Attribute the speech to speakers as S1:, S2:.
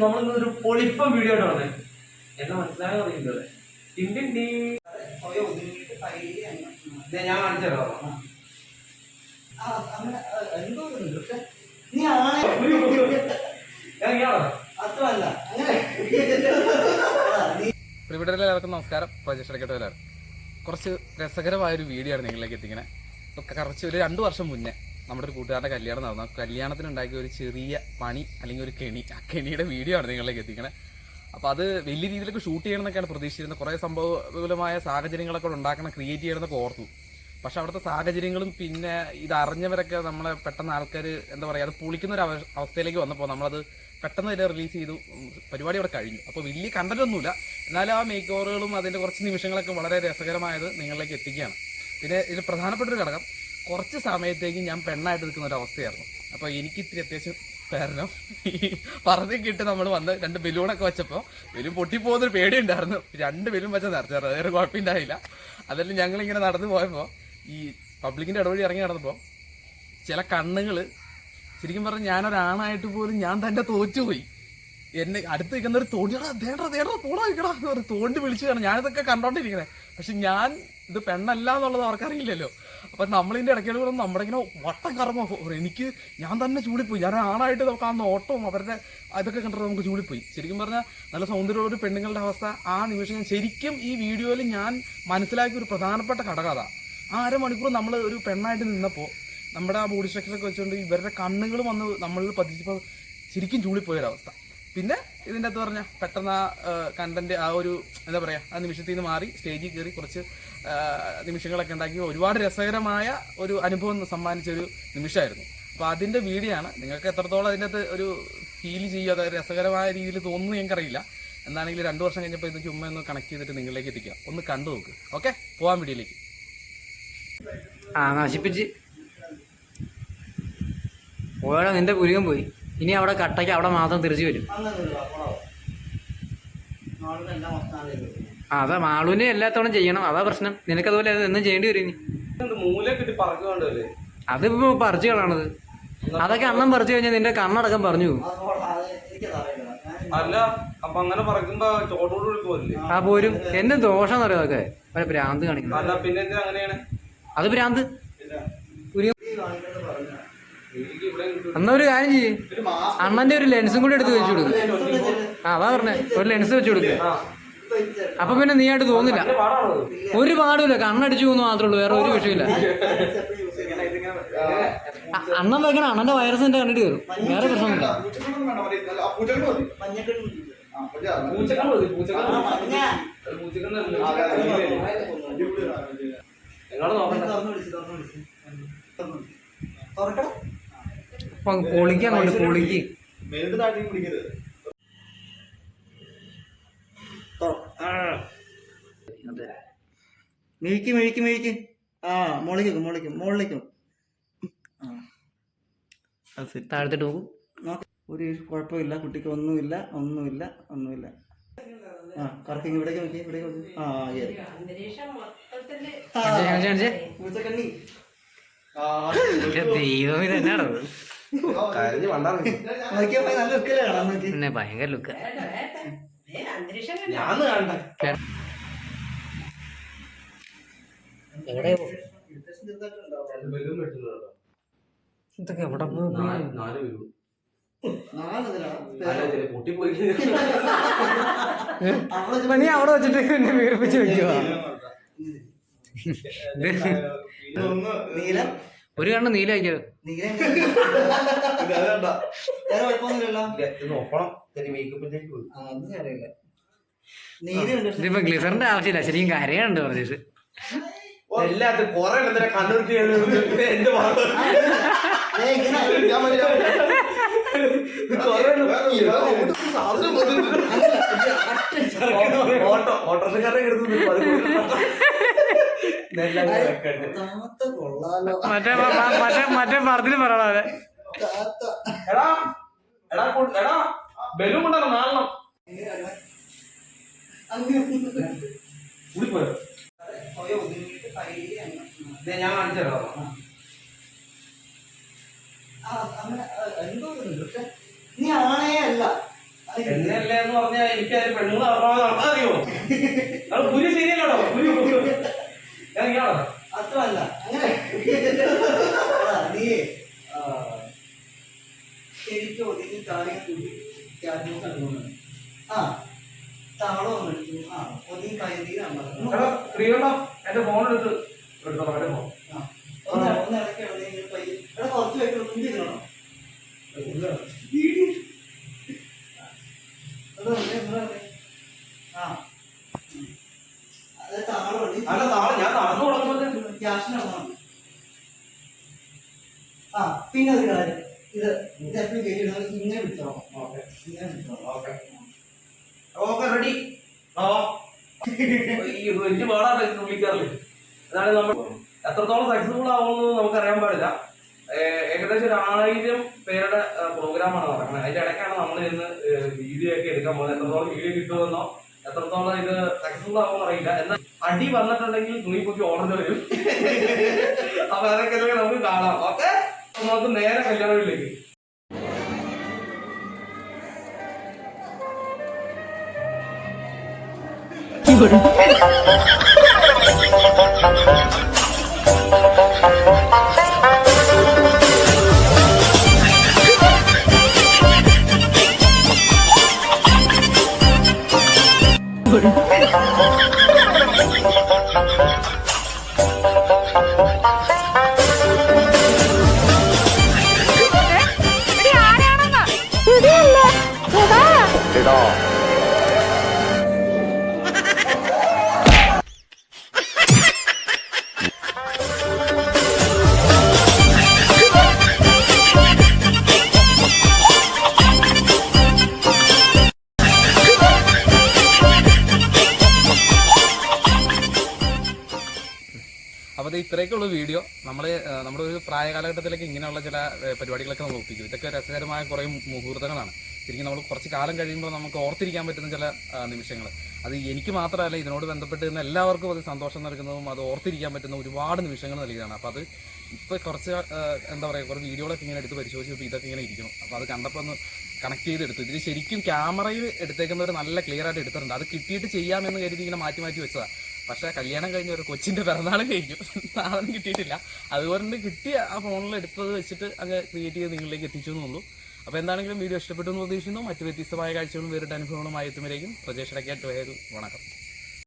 S1: നമ്മളിന്ന് ഒരു പൊളിപ്പം വീഡിയോ ആണ് വന്നത് എന്നെ മനസ്സിലാകാൻ പറയുന്നത് ടിൻ ടീം ഞാൻ കാണിച്ചു തരാം.
S2: പ്രിവിടറിലെ എല്ലാവർക്കും നമസ്കാരം. പ്രജേഷ് ഇടയ്ക്കട്ടവരാണ് കുറച്ച് രസകരമായൊരു വീഡിയോ ആണ് നിങ്ങളിലേക്ക് എത്തിക്കണേ. ഇപ്പൊ കുറച്ച് ഒരു രണ്ട് വർഷം മുന്നേ നമ്മുടെ ഒരു കൂട്ടുകാരുടെ കല്യാണം നടന്നു. ആ കല്യാണത്തിന് ഉണ്ടാക്കിയ ഒരു ചെറിയ പണി അല്ലെങ്കിൽ ഒരു കെണി. ആ കെണിയുടെ വീഡിയോ ആണ് നിങ്ങളിലേക്ക് എത്തിക്കണേ. അപ്പോൾ അത് വലിയ രീതിയിലൊക്കെ ഷൂട്ട് ചെയ്യണമെന്നൊക്കെയാണ് പ്രതീക്ഷിച്ചിരുന്നത്. കുറേ സംഭവപരമായ സാഹചര്യങ്ങളൊക്കെ ഉണ്ടാക്കണം ക്രിയേറ്റ് ചെയ്യണമെന്നൊക്കെ ഓർത്തു. പക്ഷെ അവിടുത്തെ സാഹചര്യങ്ങളും പിന്നെ ഇത് അറിഞ്ഞവരൊക്കെ നമ്മളെ പെട്ടെന്ന് ആൾക്കാർ എന്താ പറയുക അത് പൊളിക്കുന്ന ഒരു അവസ്ഥയിലേക്ക് വന്നപ്പോൾ നമ്മളത് പെട്ടെന്ന് തന്നെ റിലീസ് ചെയ്തു. പരിപാടി അവിടെ കഴിഞ്ഞു. അപ്പോൾ വലിയ കണ്ടന്റ് ഒന്നുമില്ല. എന്നാലും ആ മേക്ക് ഓവറുകളും അതിന്റെ കുറച്ച് നിമിഷങ്ങളൊക്കെ വളരെ രസകരമായത് നിങ്ങളിലേക്ക് എത്തിക്കുകയാണ്. പിന്നെ ഇതിൽ പ്രധാനപ്പെട്ട ഒരു ഘടകം കുറച്ച് സമയത്തേക്ക് ഞാൻ പെണ്ണായിട്ട് നിൽക്കുന്ന ഒരു അവസ്ഥയായിരുന്നു. അപ്പോൾ എനിക്ക് ഇത്തിരി അത്യാവശ്യം കാരണം ഈ പറഞ്ഞ് കിട്ടി നമ്മൾ വന്ന് രണ്ട് ബലൂണൊക്കെ വെച്ചപ്പോൾ ബലൂൺ പൊട്ടിപ്പോകുന്നൊരു പേടിയുണ്ടായിരുന്നു. രണ്ട് ബലൂൺ വെച്ച നിറച്ചാറ് വേറെ കുഴപ്പമുണ്ടായില്ല അതെല്ലാം ഞങ്ങളിങ്ങനെ നടന്നു പോയപ്പോൾ ഈ പബ്ലിക്കിന്റെ ഇടവഴി ഇറങ്ങി നടന്നപ്പോൾ ചില കണ്ണുകൾ ശരിക്കും പറഞ്ഞാൽ ഞാനൊരാണായിട്ട് പോലും ഞാൻ തന്നെ തോറ്റുപോയി. എന്നെ അടുത്ത് നിൽക്കുന്ന ഒരു തോണ്ടിയടാ ദേടാ ദേടാ തോടാ നിൽക്കടാ എന്ന് പറഞ്ഞു തോണ്ടി വിളിച്ചു കാണും ഞാനിതൊക്കെ കണ്ടോണ്ടിരിക്കണേ പക്ഷെ ഞാൻ ഇത് പെണ്ണല്ല എന്നുള്ളത് അവർക്കറിയില്ലല്ലോ. അപ്പൊ നമ്മളിന്റെ ഇടയ്ക്കിടെ കൂടെ ഇങ്ങനെ വട്ടം കറങ്ങോ എനിക്ക് ഞാൻ തന്നെ ചൂടിപ്പോയി. ഞാൻ ആണായിട്ട് നമുക്ക് ഓട്ടവും അവരുടെ അതൊക്കെ കണ്ടിട്ട് നമുക്ക് ചൂടിപ്പോയി. ശരിക്കും പറഞ്ഞാൽ നല്ല സൗന്ദര്യമുള്ള ഒരു പെണ്ണുങ്ങളുടെ അവസ്ഥ ആ നിമിഷം ഞാൻ ശരിക്കും ഈ വീഡിയോയിൽ ഞാൻ മനസ്സിലാക്കിയ ഒരു പ്രധാനപ്പെട്ട ഘടകം അതാ. ആ അരമണിക്കൂർ നമ്മൾ ഒരു പെണ്ണായിട്ട് നിന്നപ്പോൾ നമ്മുടെ ആ ബോഡി സ്ട്രക്ചറൊക്കെ വെച്ചുകൊണ്ട് ഇവരുടെ കണ്ണുകൾ വന്ന് നമ്മളിൽ പതിച്ചപ്പോൾ ശരിക്കും ചൂളിപ്പോയൊരവസ്ഥ പിന്നെ ഇതിന്റെ അകത്ത് പറഞ്ഞാൽ പെട്ടെന്ന് ആ കണ്ടന്റ് ആ ഒരു എന്താ പറയുക ആ നിമിഷത്തിൽ നിന്ന് മാറി സ്റ്റേജിൽ കയറി കുറച്ച് നിമിഷങ്ങളൊക്കെ ഉണ്ടാക്കി ഒരുപാട് രസകരമായ ഒരു അനുഭവം സമ്മാനിച്ച ഒരു നിമിഷമായിരുന്നു. അപ്പോൾ അതിന്റെ വീഡിയോ ആണ് നിങ്ങൾക്ക് എത്രത്തോളം അതിന്റെ അകത്ത് ഒരു ഫീൽ ചെയ്യുക അതായത് രസകരമായ രീതിയിൽ തോന്നുന്നു ഞങ്ങൾക്കറിയില്ല. എന്താണെങ്കിലും രണ്ട് വർഷം കഴിഞ്ഞപ്പോൾ ഇത് ചുമ്മാ ഒന്ന് കണക്ട് ചെയ്തിട്ട് നിങ്ങളിലേക്ക് എത്തിക്കുക. ഒന്ന് കണ്ടു നോക്ക്. ഓക്കെ? പോവാൻ വീഡിയോയിലേക്ക്.
S3: ആ നശിപ്പിച്ച് ഓരോ നിന്റെ പുരികം പോയി. ഇനി അവിടെ കട്ടയ്ക്ക് അവിടെ മാത്രം തിരിച്ചു വരും. അതെ മാളുവിനെ എല്ലാത്തോളം ചെയ്യണം. അതാ പ്രശ്നം. നിനക്കതുപോലെ അത് എന്നും ചെയ്യേണ്ടി വരും ഇനി. അതിപ്പോ പറിച്ചു കളാണത് അതൊക്കെ അണ്ണം പറിച്ചു കഴിഞ്ഞാൽ നിന്റെ കണ്ണടക്കം പറഞ്ഞു പോകും.
S1: അല്ല അപ്പൊ അങ്ങനെ ചോട്ടോട്
S3: ആ പോരും. എന്റെ ദോഷം അറിയോ അതൊക്കെ? ഒരു ഭ്രാന്ത് കാണിക്കണം
S1: അല്ല പിന്നെ അങ്ങനെയാണ്?
S3: അത് ഭ്രാന്ത്. പുരികം എന്നാ ഒരു കാര്യം ചെയ്യ്. അണ്ണന്റെ ഒരു ലെൻസും കൂടി എടുത്ത് വെച്ചു കൊടുക്കും. ആ അതാ പറഞ്ഞേ. ഒരു ലെൻസ് വെച്ചു കൊടുക്കുക അപ്പൊ പിന്നെ നീ ആയിട്ട് തോന്നില്ല. ഒരു പാടുമില്ല. കണ്ണടിച്ചു പോകുന്നു മാത്രമേ ഉള്ളൂ. വേറെ ഒരു വിഷയമില്ല. അണ്ണൻ വെക്കണം അണ്ണന്റെ വൈറസ് എന്റെ കണ്ടിട്ട് വരും വേറെ
S4: പ്രശ്നമില്ല
S1: നിങ്ങൾ നോക്കണ്ട.
S3: അപ്പൊ പൊളിക്കാൻ കൊണ്ട് പൊളിക്ക്.
S4: മിഴിക്ക് മിഴിക്ക് മിഴിക്ക് ആ. മോളിലേക്ക് ആ സെറ്റ്
S3: താഴത്തിട്ട് പോകും.
S4: ഒരു കുഴപ്പമില്ല കുട്ടിക്ക് ഒന്നുമില്ല ഒന്നുമില്ല ഒന്നുമില്ല. ആ കറക്കി ഇവിടേക്ക് നോക്കി ഇവിടേക്ക് നോക്കി. ആ ഏറി. പൂച്ചക്കണ്ണി
S3: ദൈവം ഇതന്നെയാണോ
S1: കരഞ്ഞ്
S3: പിന്നെ ഭയങ്കര ലുക്ക്
S1: ഞാൻ
S3: ഇതൊക്കെ എവിടെ നീ അവിടെ വെച്ചിട്ട് എന്നെ വീർപ്പിച്ച് വെക്കുവാ?
S4: നീലം.
S3: ഒരു കണ്ണ്
S4: നീലായിക്കോ
S3: ഇതിപ്പോ ഗ്ലിസറിന്റെ ആവശ്യമില്ല. ശരിക്കും കരയുണ്ട് പറഞ്ഞിട്ട്
S1: എല്ലാത്തും കൊറേ എന്റെ ഓട്ടോ
S4: കൊള്ളാലോ
S3: മറ്റേ മറ്റേ മറ്റേ പടത്തിൽ പറയണ
S4: താത്ത.
S1: എടാ എടാ എടാ ബലൂൺ കൊണ്ടാണ് ഞാൻ കാണിച്ചു തരാം.
S4: നീ ആണേ
S1: എന്നല്ലേ എന്ന് പറഞ്ഞാൽ എനിക്ക് അതിന് പെണ്ണുങ്ങൾ അറിയാമോ അറിയോ? അത് പുരി ശരിയല്ലോ പുരി ഞാൻ
S4: അത്രല്ല അങ്ങനെ എടാ, നീ ആ, ശരിക്കും ഒതുങ്ങി താഴെ കൂടി അനുഭവം ആ താളം ആ ഒതുങ്ങി കൈതി
S1: എടാ ശ്രീകണ്ഠം എന്റെ ഫോൺ എടുത്ത് എടുത്തോ എന്റെ ഫോൺ
S4: ഒന്ന് ഒന്ന് ഇടയ്ക്ക് എവിടെയെങ്കിലും പയ്യെ എടാ കുറച്ച് വെക്കണം തുമ്പി ഇടണോ അത്. ആ. താളം
S1: അല്ല ഞാൻ നടന്നു
S4: ക്യാഷിനാണോ ആ പിന്നെ ഒരു കാര്യം. ഇത് ഇത് ഇങ്ങനെ
S1: ഓക്കെ. റെഡി ഈ വലിയ പാടാണ് വിളിക്കാറില്ല അതാണ് നമ്മൾ എത്രത്തോളം സക്സസ്ഫുൾ ആവുമെന്ന് നമുക്കറിയാൻ പാടില്ല. ഏകദേശം ഒരു ആയിരം പേരുടെ പ്രോഗ്രാമാണ് നടക്കുന്നത്. അതിന്റെ ഇടയ്ക്കാണ് നമ്മൾ ഇന്ന് വീഡിയോ ഒക്കെ എടുക്കാൻ പോകുന്നത്. എത്രത്തോളം വീഡിയോ കിട്ടുമെന്നോ എത്രത്തോളം ഇത് സക്സസ്ഫുൾ ആവുമെന്ന് അറിയില്ല. എന്നാൽ അടി വന്നിട്ടുണ്ടെങ്കിൽ തുണി പൊക്കി ഓർഡർ വരും. അപ്പൊ അതൊക്കെ നമുക്ക് കാണാം. ഓക്കെ? നമുക്ക് നേരെ കല്യാണത്തിലേക്ക്
S5: എടി
S2: അപ്പോൾ ഇത്രയൊക്കെ ഉള്ള വീഡിയോ. നമ്മൾ നമ്മുടെ ഒരു പ്രായ കാലഘട്ടത്തിലേക്ക് ഇങ്ങനെയുള്ള ചില പരിപാടികളൊക്കെ നമ്മൾ ഒപ്പിക്കും. ഇതൊക്കെ രസകരമായ കുറേ മുഹൂർത്തങ്ങളാണ്. ശരിക്കും നമ്മൾ കുറച്ച് കാലം കഴിയുമ്പോൾ നമുക്ക് ഓർത്തിരിക്കാൻ പറ്റുന്ന ചില നിമിഷങ്ങൾ അത് എനിക്ക് മാത്രമല്ല ഇതിനോട് ബന്ധപ്പെട്ട് നിന്ന് എല്ലാവർക്കും അത് സന്തോഷം നൽകുന്നതും അത് ഓർത്തിരിക്കാൻ പറ്റുന്ന ഒരുപാട് നിമിഷങ്ങൾ നൽകിയതാണ്. അപ്പോൾ അത് ഇപ്പോൾ കുറച്ച് എന്താ പറയുക കുറച്ച് വീഡിയോകളൊക്കെ ഇങ്ങനെ എടുത്ത് പരിശോധിച്ചപ്പോൾ ഇതൊക്കെ ഇങ്ങനെ ഇരിക്കണം അപ്പോൾ അത് കണ്ടപ്പോൾ ഒന്ന് കണക്ട് ചെയ്തെടുത്തു. ഇതിൽ ശരിക്കും ക്യാമറയിൽ എടുത്തേക്കുന്നവർ നല്ല ക്ലിയർ ആയിട്ട് എടുത്തിട്ടുണ്ട്. അത് കിട്ടിയിട്ട് ചെയ്യാമെന്ന് കരുതി ഇങ്ങനെ മാറ്റി മാറ്റി വെച്ചതാണ് പക്ഷേ കല്യാണം കഴിഞ്ഞ ഒരു കൊച്ചിന്റെ പിറന്നാൾ കഴിഞ്ഞു. സാധനം കിട്ടിയിട്ടില്ല. അതുകൊണ്ട് കിട്ടിയ ആ ഫോണിൽ എടുത്തത് വെച്ചിട്ട് അങ്ങ് ക്രിയേറ്റ് ചെയ്ത് നിങ്ങളിലേക്ക് എത്തിച്ചു എന്നുള്ളൂ അപ്പോൾ എന്താണെങ്കിലും വീഡിയോ ഇഷ്ടപ്പെട്ടു എന്ന് പ്രതീക്ഷിക്കുന്നു. മറ്റു വ്യത്യസ്തമായ കാഴ്ചകളും വേറിട്ട അനുഭവങ്ങളുമായി എത്തുമ്പോഴേക്കും പ്രജേഷ് ഇടയ്ക്കാറ്റ് വയറു വണക്കം.